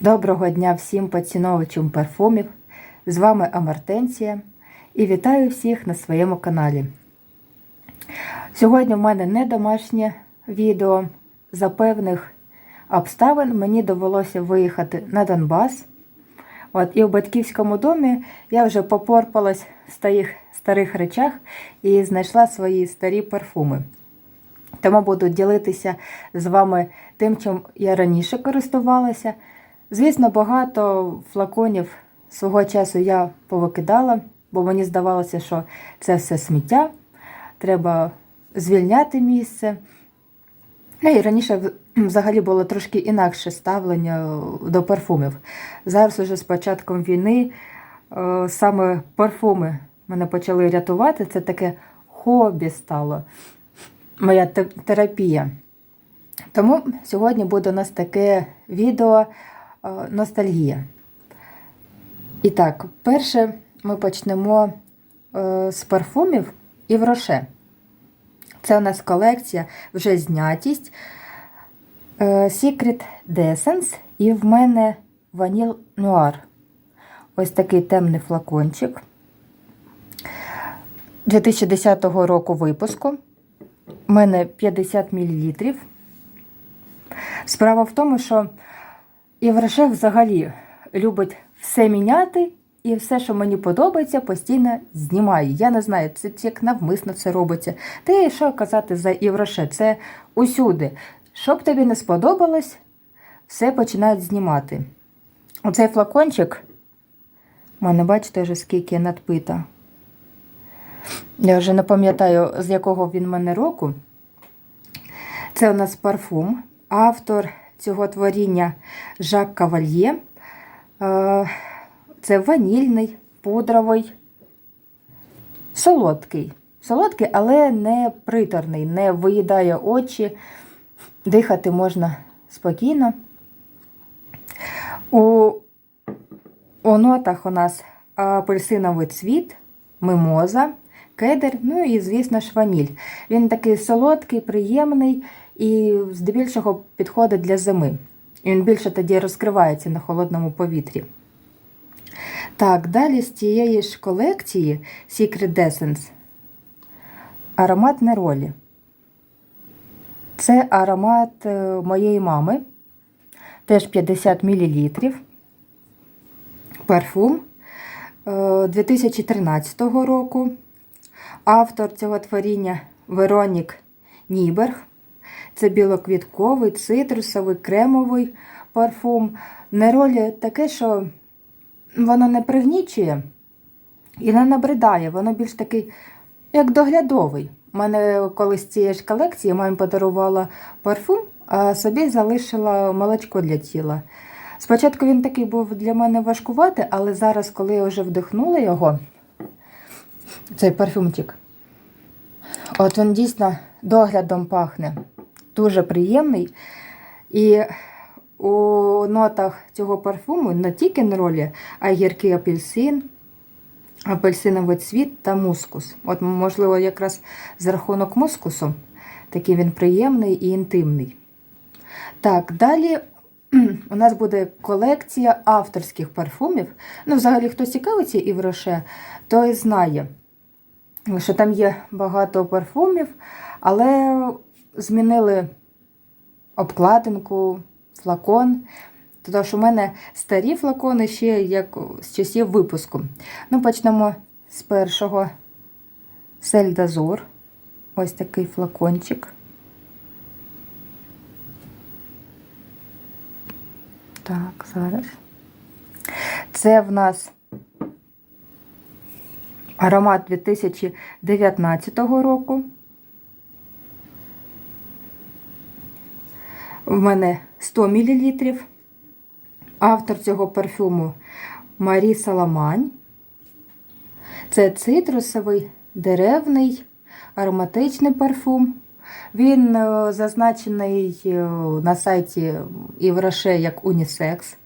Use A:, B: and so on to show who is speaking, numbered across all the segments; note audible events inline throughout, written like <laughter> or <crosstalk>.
A: Доброго дня всім поціновувачам парфумів. З вами Амартенція і вітаю всіх на своєму каналі. Сьогодні в мене не домашнє відео. За певних обставин мені довелося виїхати на Донбас. От, і в батьківському домі я вже попорпалась старих, старих речах і знайшла свої старі парфуми. Тому буду ділитися з вами тим, чим я раніше користувалася. Звісно, багато флаконів свого часу я повикидала, бо мені здавалося, що це все сміття, треба звільняти місце. Ну і раніше взагалі було трошки інакше ставлення до парфумів. Зараз, уже з початком війни, саме парфуми мене почали рятувати. Це таке хобі стало, моя терапія. Тому сьогодні буде у нас таке відео е, ностальгія. І так, перше ми почнемо е, з парфумів і вроше. Це у нас колекція вже знятість Secret D'Essence і в мене Vanille Noir. Ось такий темний флакончик 2010 року випуску. У мене 50 мл. Справа в тому, що Єврошеф взагалі любить все міняти, і все, що мені подобається, постійно знімаю. Я не знаю, це як навмисно це робиться. Та і що казати за Євроше? Це усюди. Щоб тобі не сподобалось, все починають знімати. Оцей флакончик, у мене, бачите, вже скільки надпита. Я вже не пам'ятаю, з якого він в мене року. Це у нас парфум. Автор цього творіння Жак Кавальє. Це ванільний, пудровий, солодкий. Солодкий, але не приторний, не виїдає очі, дихати можна спокійно. У, у нотах у нас апельсиновий цвіт, мимоза, кедр, ну і, звісно ж, ваніль. Він такий солодкий, приємний і здебільшого підходить для зими. Він більше тоді розкривається на холодному повітрі. Так, далі з цієї ж колекції Secret Essence аромат Неролі. Це аромат е, моєї мами, теж 50 мл. Парфум 2013 е, року. Автор цього творіння Веронік Ніберг. Це білоквітковий, цитрусовий, кремовий парфум. Неролі таке, що воно не пригнічує і не набридає, воно більш такий, як доглядовий. У мене колись цієї ж колекції мама подарувала парфум, а собі залишила молочко для тіла. Спочатку він такий був для мене важкуватий, але зараз, коли я вже вдихнула його, цей парфюмчик, от він дійсно доглядом пахне. Дуже приємний. І у нотах цього парфуму не тільки неролі, а й гіркий апельсин, апельсиновий цвіт та мускус. От, можливо, якраз за рахунок мускусу такий він приємний і інтимний. Так, далі <clears throat> у нас буде колекція авторських парфумів. Ну, взагалі, хто цікавиться і Роше, той знає, що там є багато парфумів, але змінили обкладинку флакон. Тому що в мене старі флакони ще як з часів випуску. Ну, почнемо з першого Сельдазор. Ось такий флакончик. Так, зараз. Це в нас аромат 2019 року. В мене 100 мл. Автор цього парфюму Марі Саламань. Це цитрусовий, деревний, ароматичний парфум. Він е, зазначений е, на сайті Івраше як унісекс,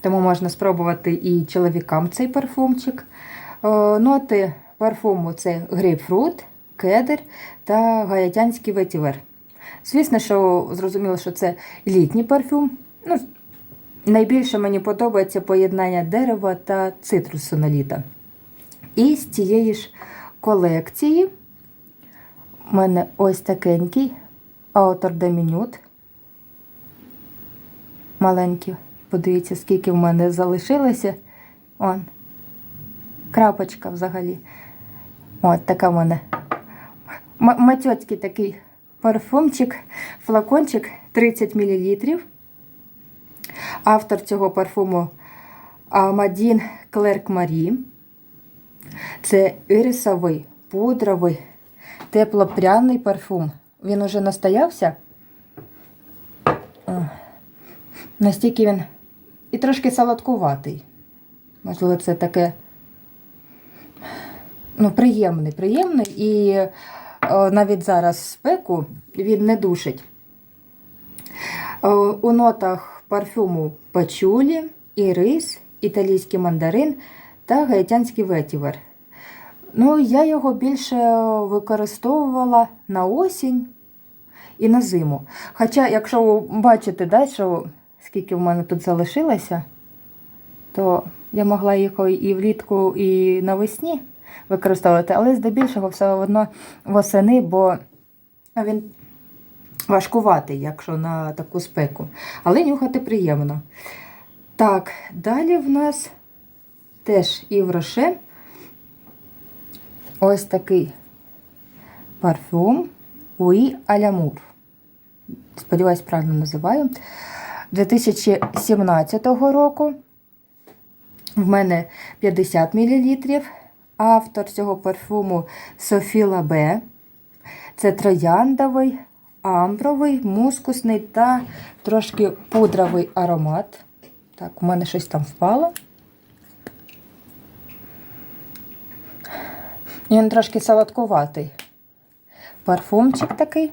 A: тому можна спробувати і чоловікам цей парфумчик. Е, ноти парфуму це грейпфрут, кедр та гаятянський ветівер. Звісно, що зрозуміло, що це літній парфюм. Ну, найбільше мені подобається поєднання дерева та цитрусу на літо. І з цієї ж колекції у мене ось такенький de Minute. Маленький. Подивіться, скільки в мене залишилося. Он. Крапочка взагалі. От така в мене. Матьоцький такий парфумчик, флакончик 30 мл. Автор цього парфуму Амадін Клерк Марі. Це ірисовий, пудровий, теплопряний парфум. Він уже настоявся. О, Настільки він і трошки солодкуватий. Можливо, це таке ну, приємний, приємний. І е, навіть зараз спеку він не душить. Е, У нотах парфюму пачулі, ірис, італійський мандарин та гаїтянський ветівер. Ну, я його більше використовувала на осінь і на зиму. Хоча, якщо ви бачите, да, що скільки в мене тут залишилося, то я могла його і влітку, і навесні використовувати, але здебільшого все одно восени, бо він важкуватий, якщо на таку спеку. Але нюхати приємно. Так, далі в нас теж Івроше. Ось такий парфюм Уї Алямур. Сподіваюсь, правильно називаю. 2017 року. В мене 50 мл. Автор цього парфуму Софі Лабе. Це трояндовий, амбровий, мускусний та трошки пудровий аромат. Так, у мене щось там впало. Він трошки солодкуватий. Парфумчик такий.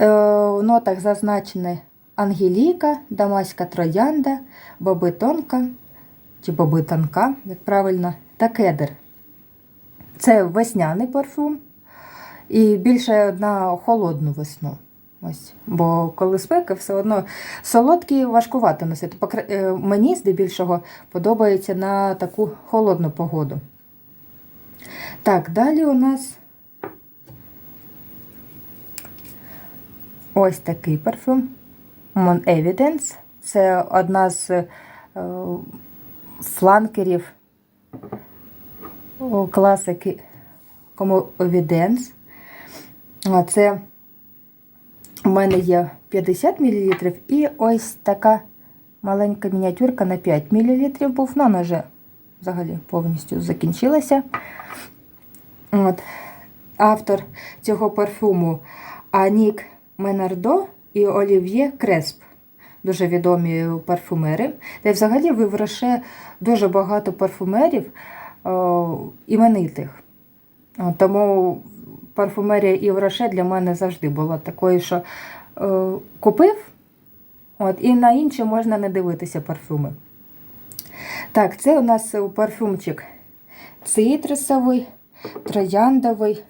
A: Е, В нотах зазначені Ангеліка, Дамаська троянда, бобитонка чи бобитанка, як правильно, та кедр. Це весняний парфум і більше на холодну весну. Ось. Бо коли спека, все одно солодкі важкувато носити. Е, Мені здебільшого подобається на таку холодну погоду. Так, далі у нас ось такий парфюм. Mon Evidence. Це одна з е, фланкерів класики кому Evidence. Це у мене є 50 мл і ось така маленька мініатюрка на 5 мл був. Ну, вона вже взагалі повністю закінчилася. От. Автор цього парфуму Анік Менардо і Олів'є Кресп. Дуже відомі парфумери. Та й взагалі в Івроше дуже багато парфумерів о, іменитих. О, Тому парфумерія Івроше для мене завжди була такою, що е, купив, от, і на інші можна не дивитися парфуми. Так, це у нас парфумчик цитрусовий, трояндовий,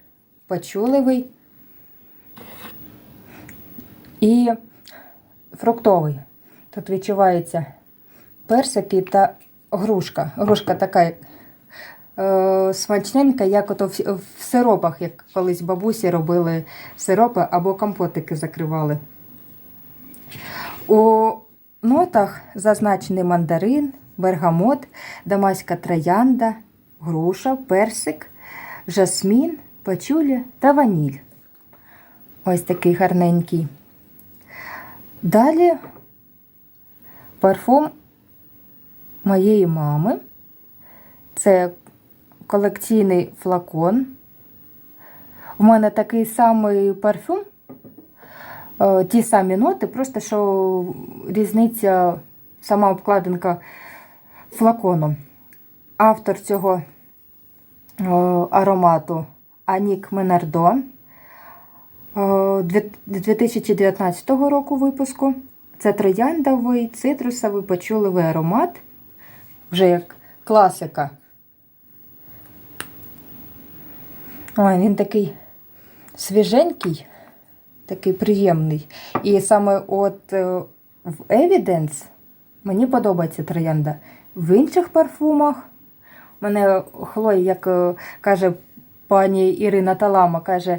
A: пачулевий і фруктовий. Тут відчувається персики та грушка. Грушка така е, смачненька, як ото в, в сиропах, як колись бабусі робили сиропи або компотики закривали. У нотах зазначений мандарин, бергамот, дамаська троянда, груша, персик, жасмін, пачуля та ваніль. Ось такий гарненький. Далі парфум моєї мами. Це колекційний флакон. У мене такий самий парфюм, е, ті самі ноти, просто що різниця сама обкладинка флакону. Автор цього аромату Анік Менардо. Е, 2019 року випуску. Це трояндовий, цитрусовий, почуливий аромат. Вже як класика Ой, він такий свіженький, такий приємний. І саме от е, в Evidence мені подобається троянда. В інших парфумах мене Хлоя, як е, каже пані Ірина Талама, каже,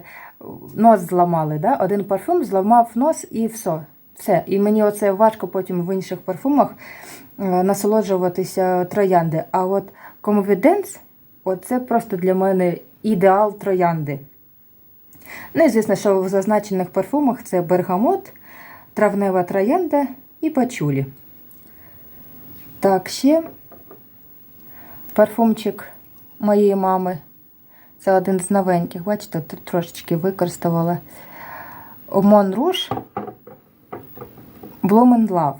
A: нос зламали. Да? Один парфум зламав нос і все. все. І мені оце важко потім в інших парфумах е, насолоджуватися троянди. А от Confidence Оце просто для мене ідеал троянди. Ну і звісно, що в зазначених парфумах це бергамот, травнева троянда і пачулі. Так, ще парфумчик моєї мами. Це один з новеньких. Бачите, тут трошечки використовувала Mon Rouge Bloom and Love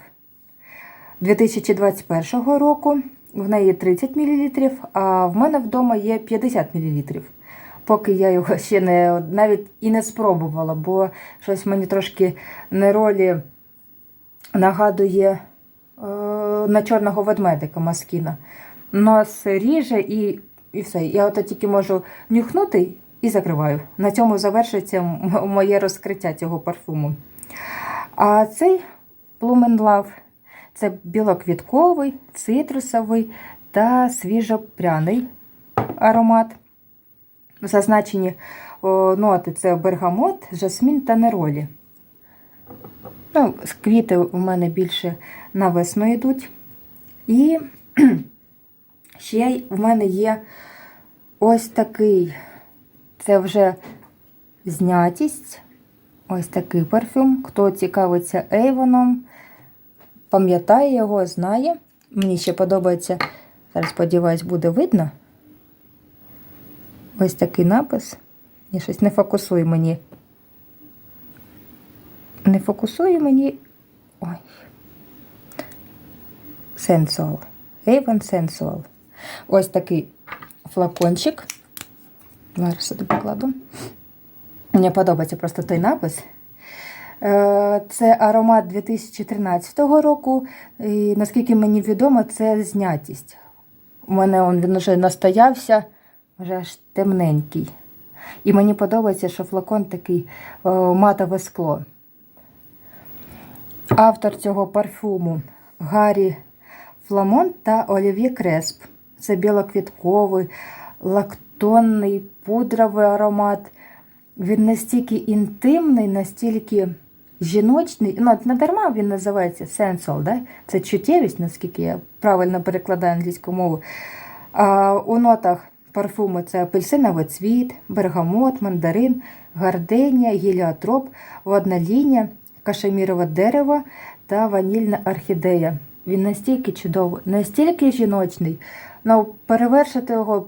A: 2021 року. В неї 30 мл, а в мене вдома є 50 мл. Поки я його ще не навіть і не спробувала, бо щось мені трошки на ролі нагадує е, на чорного ведмедика маскіна. Нос ріже і, і все. Я ото тільки можу нюхнути і закриваю. На цьому завершиться моє розкриття цього парфуму. А цей Plumen Love це білоквітковий, цитрусовий та свіжопряний аромат. Зазначені о, ноти це бергамот, жасмін та неролі. Ну, квіти у мене більше на весну йдуть. І ще в мене є ось такий, це вже знятість. Ось такий парфюм. Хто цікавиться Ейвоном, пам'ятає його, знає. Мені ще подобається, зараз сподіваюсь, буде видно. Ось такий напис. Я щось не фокусує мені. Не фокусує мені. Ой. Sensual. Avon Sensual. Ось такий флакончик. Зараз сюди покладу. Мені подобається просто той напис. Е, Це аромат 2013 року. І, наскільки мені відомо, це знятість. У мене він вже настоявся, вже аж темненький. І мені подобається, що флакон такий е, матове скло. Автор цього парфуму Гаррі Фламон та Олів'є Кресп. Це білоквітковий, лактонний, пудровий аромат. Він настільки інтимний, настільки жіночний. Ну, не дарма він називається sensual, да? це чуттєвість, наскільки я правильно перекладаю англійську мову. А у нотах парфуму це апельсиновий цвіт, бергамот, мандарин, гарденія, гіліотроп, водна лінія, кашемірове дерево та ванільна орхідея. Він настільки чудовий, настільки жіночний. Ну, перевершити його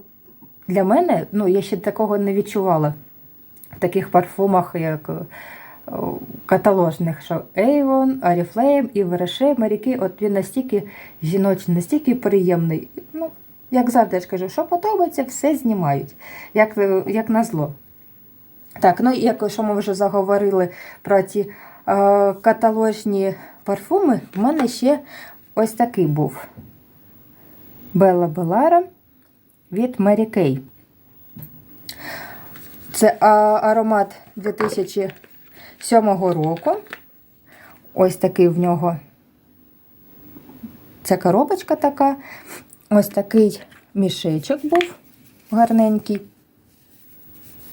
A: для мене, ну, я ще такого не відчувала в таких парфумах, як е, каталожних, що Avon, Oriflame і Вереше, Маріки, от він настільки жіночний, настільки приємний. Ну, як завжди я ж кажу, що подобається, все знімають, як, е, як назло. Так, ну і якщо ми вже заговорили про ці е, каталожні парфуми, в мене ще ось такий був. Белла Белара від Mary Kay. Це аромат 2007 року. Ось такий в нього ця коробочка така. Ось такий мішечок був гарненький,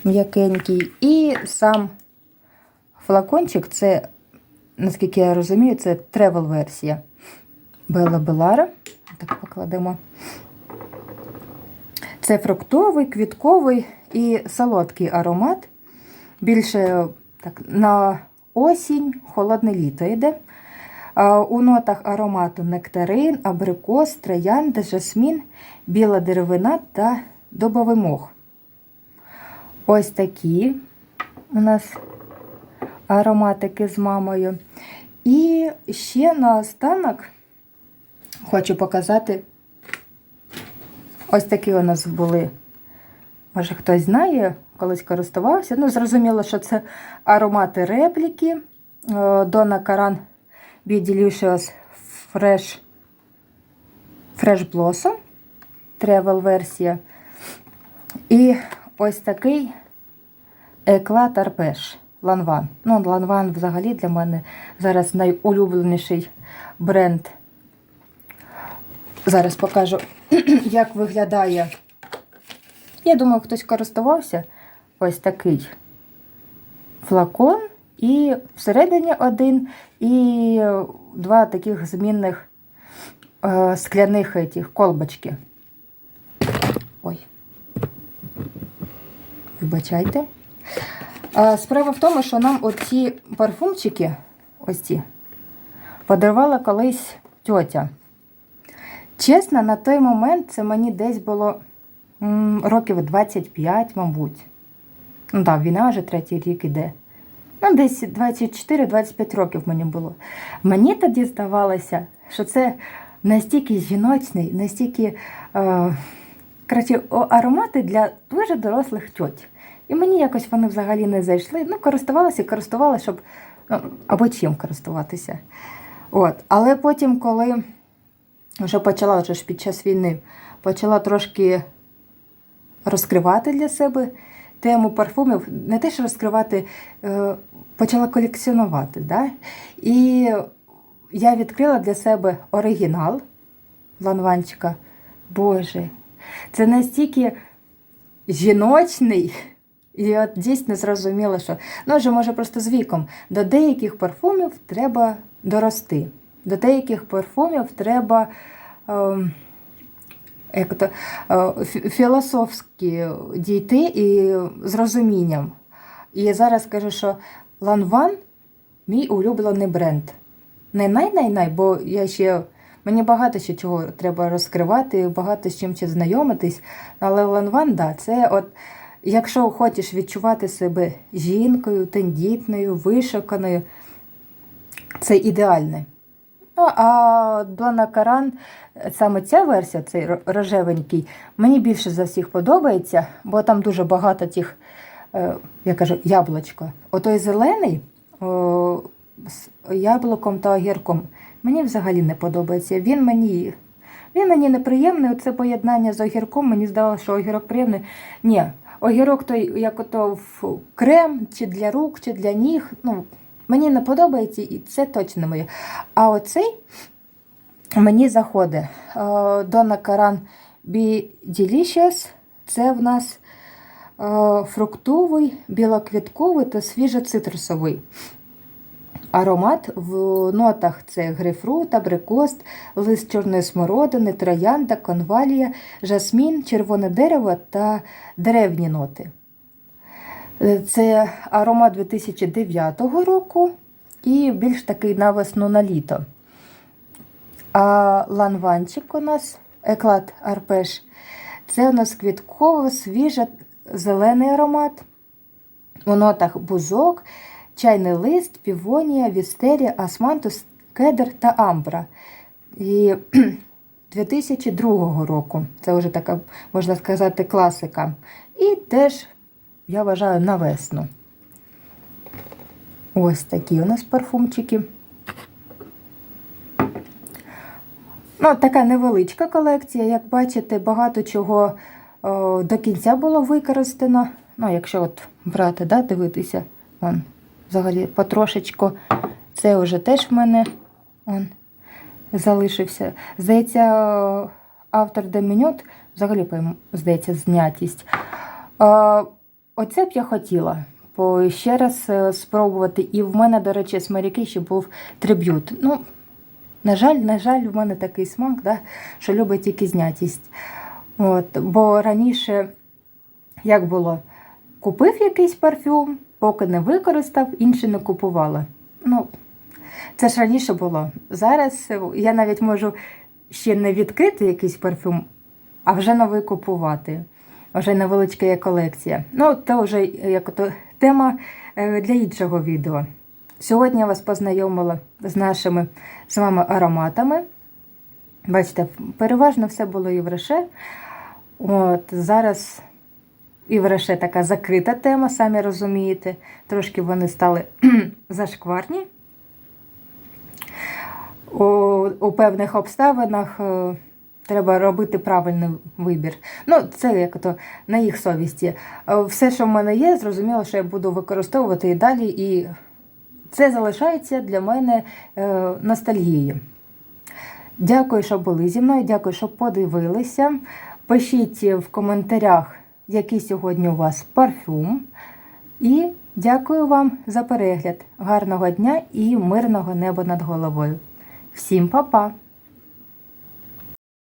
A: м'якенький. І сам флакончик це, наскільки я розумію, це тревел-версія Белла Белара. Так покладемо. Це фруктовий, квітковий і солодкий аромат. Більше так, на осінь, холодне літо йде. У нотах аромату нектарин, абрикос, троянда, жасмін, біла деревина та добовий мох. Ось такі у нас ароматики з мамою. І ще наостанок хочу показати ось такі у нас були. Може, хтось знає, колись користувався. Ну, зрозуміло, що це аромати репліки. Дона Каран Be Delicious Fresh Fresh Blossom. Travel версія. І ось такий Еклат Арпеш Ланван. Ну, Ланван взагалі для мене зараз найулюбленіший бренд. Зараз покажу, <clears throat> як виглядає. Я думаю, хтось користувався. Ось такий флакон, і всередині один, і два таких змінних е, скляних этих, колбочки. Ой. Вибачайте. Справа в тому, що нам оці парфумчики, ось ці, подарувала колись тьотя. Чесно, на той момент це мені десь було років 25, мабуть. Ну так, війна вже третій рік іде. Ну, десь 24-25 років мені було. Мені тоді здавалося, що це настільки жіночний, настільки е, коротше, аромати для дуже дорослих тьоть. І мені якось вони взагалі не зайшли. Ну, користувалася і користувалася, щоб ну, або чим користуватися. От. Але потім, коли вже почала вже ж під час війни, почала трошки розкривати для себе тему парфумів, не те, що розкривати, е, почала колекціонувати. Да? І я відкрила для себе оригінал Ланванчика. Боже, це настільки жіночний. І от дійсно зрозуміло, що ну, вже може просто з віком до деяких парфумів треба дорости. До деяких парфумів треба ем, як то, е, філософськи дійти і з розумінням. І я зараз кажу, що Ланван мій улюблений бренд. Не най-най-най, бо я ще. Мені багато ще чого треба розкривати, багато з чим ще знайомитись. Але Ланван, да, це от, якщо хочеш відчувати себе жінкою, тендітною, вишуканою, це ідеальне. Ну, а Дона Каран, саме ця версія, цей рожевенький, мені більше за всіх подобається, бо там дуже багато тих, е, я кажу, яблучко. Отой зелений о, з яблуком та огірком мені взагалі не подобається. Він мені, він мені неприємний. Це поєднання з огірком. Мені здалося, що огірок приємний. Ні, огірок той, як ото крем, чи для рук, чи для ніг. Ну, мені не подобається, і це точно моє. А оцей мені заходить. Дона Каран Be Delicious. Це в нас е, фруктовий, білоквітковий та свіжоцитрусовий. Аромат в нотах це грейпфрут, абрикост, лист чорної смородини, троянда, конвалія, жасмін, червоне дерево та деревні ноти. Е, Це аромат 2009 року і більш такий на весну на літо. А ланванчик у нас, еклад арпеш, це у нас квітково, свіжа, зелений аромат. У нотах бузок, чайний лист, півонія, вістерія, асмантус, кедр та амбра. І <clears throat> 2002 року. Це вже така, можна сказати, класика. І теж, я вважаю, на весну. Ось такі у нас парфумчики. Ну, така невеличка колекція. Як бачите, багато чого о, до кінця було використано. Ну, якщо от брати, да, дивитися, вон, взагалі потрошечку. Це вже теж в мене он, залишився. Здається, автор Демінют, взагалі, здається, знятість. Оце б я хотіла. Ще раз е, спробувати. І в мене, до речі, з Маріки ще був триб'ют. Ну, на жаль, на жаль, в мене такий смак, да, що любить тільки знятість. От, бо раніше, як було, купив якийсь парфюм, поки не використав, інший не купувала. Ну, це ж раніше було. Зараз е, я навіть можу ще не відкрити якийсь парфюм, а вже новий купувати. Вже невеличка є колекція. Ну, це вже як ото тема е, для іншого відео. Сьогодні я вас познайомила з нашими з вами ароматами. Бачите, переважно все було євреше. От, зараз євреше така закрита тема, самі розумієте. Трошки вони стали <clears throat> зашкварні. У, у певних обставинах е, Треба робити правильний вибір. Ну, це як то на їх совісті. Е, Все, що в мене є, зрозуміло, що я буду використовувати і далі, і це залишається для мене е, ностальгією. Дякую, що були зі мною. Дякую, що подивилися. Пишіть в коментарях, який сьогодні у вас парфюм. І дякую вам за перегляд. Гарного дня і мирного неба над головою. Всім па-па!